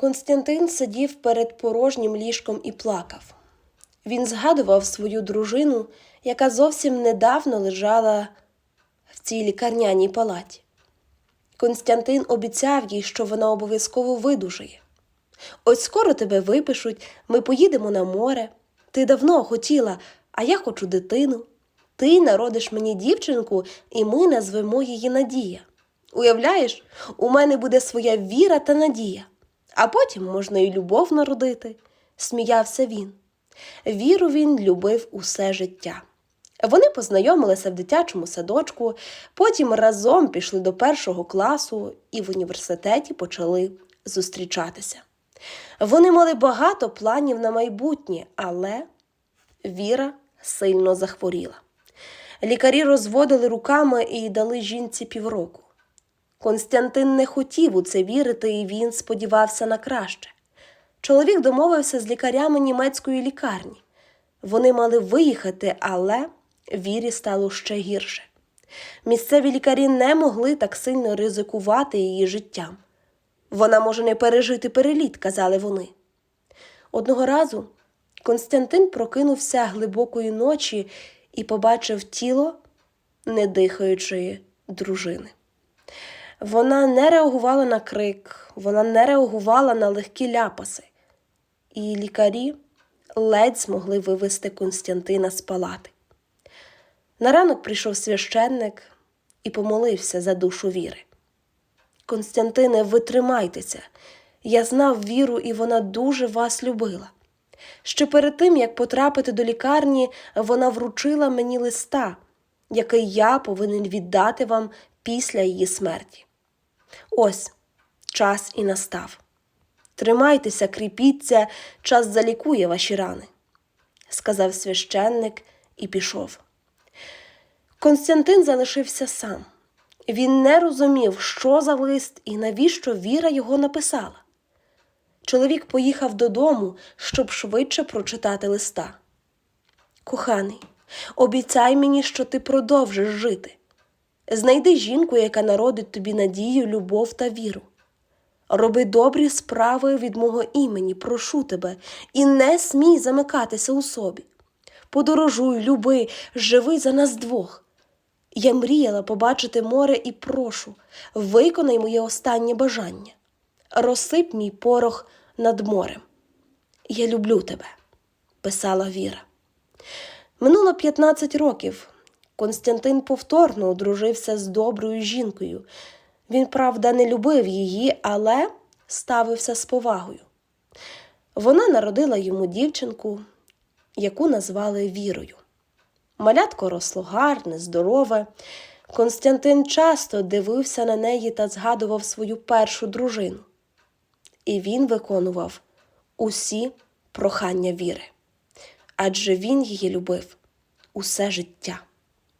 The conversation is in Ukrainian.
Константин сидів перед порожнім ліжком і плакав. Він згадував свою дружину, яка зовсім недавно лежала в цій лікарняній палаті. Константин обіцяв їй, що вона обов'язково видужає. Ось скоро тебе випишуть, ми поїдемо на море. Ти давно хотіла, а я хочу дитину. Ти народиш мені дівчинку, і ми назвемо її Надія. Уявляєш, у мене буде своя віра та надія, а потім можна і любов народити, сміявся він. Віру він любив усе життя. Вони познайомилися в дитячому садочку, потім разом пішли до першого класу і в університеті почали зустрічатися. Вони мали багато планів на майбутнє, але Віра сильно захворіла. Лікарі розводили руками і дали жінці півроку. Константин не хотів у це вірити, і він сподівався на краще. Чоловік домовився з лікарями німецької лікарні. Вони мали виїхати, але вірі стало ще гірше. Місцеві лікарі не могли так сильно ризикувати її життям. Вона може не пережити переліт, казали вони. Одного разу Константин прокинувся глибокої ночі і побачив тіло недихаючої дружини. Вона не реагувала на крик, вона не реагувала на легкі ляпаси, і лікарі ледь змогли вивести Константина з палати. На ранок прийшов священник і помолився за душу віри. Константине, ви тримайтеся. Я знав віру, і вона дуже вас любила. Ще перед тим, як потрапити до лікарні, вона вручила мені листа, який я повинен віддати вам після її смерті. Ось час і настав. Тримайтеся, кріпіться, час залікує ваші рани, сказав священник і пішов. Константин залишився сам. Він не розумів, що за лист і навіщо Віра його написала. Чоловік поїхав додому, щоб швидше прочитати листа. Коханий, обіцяй мені, що ти продовжиш жити. Знайди жінку, яка народить тобі надію, любов та віру. Роби добрі справи від мого імені, прошу тебе, і не смій замикатися у собі. Подорожуй, люби, живи за нас двох. Я мріяла побачити море і прошу, виконай моє останнє бажання. Розсип мій порох над морем. Я люблю тебе, писала Віра. Минуло 15 років. Константин повторно одружився з доброю жінкою. Він, правда, не любив її, але ставився з повагою. Вона народила йому дівчинку, яку назвали Вірою. Малятко росло гарне, здорове. Константин часто дивився на неї та згадував свою першу дружину. І він виконував усі прохання віри, адже він її любив усе життя.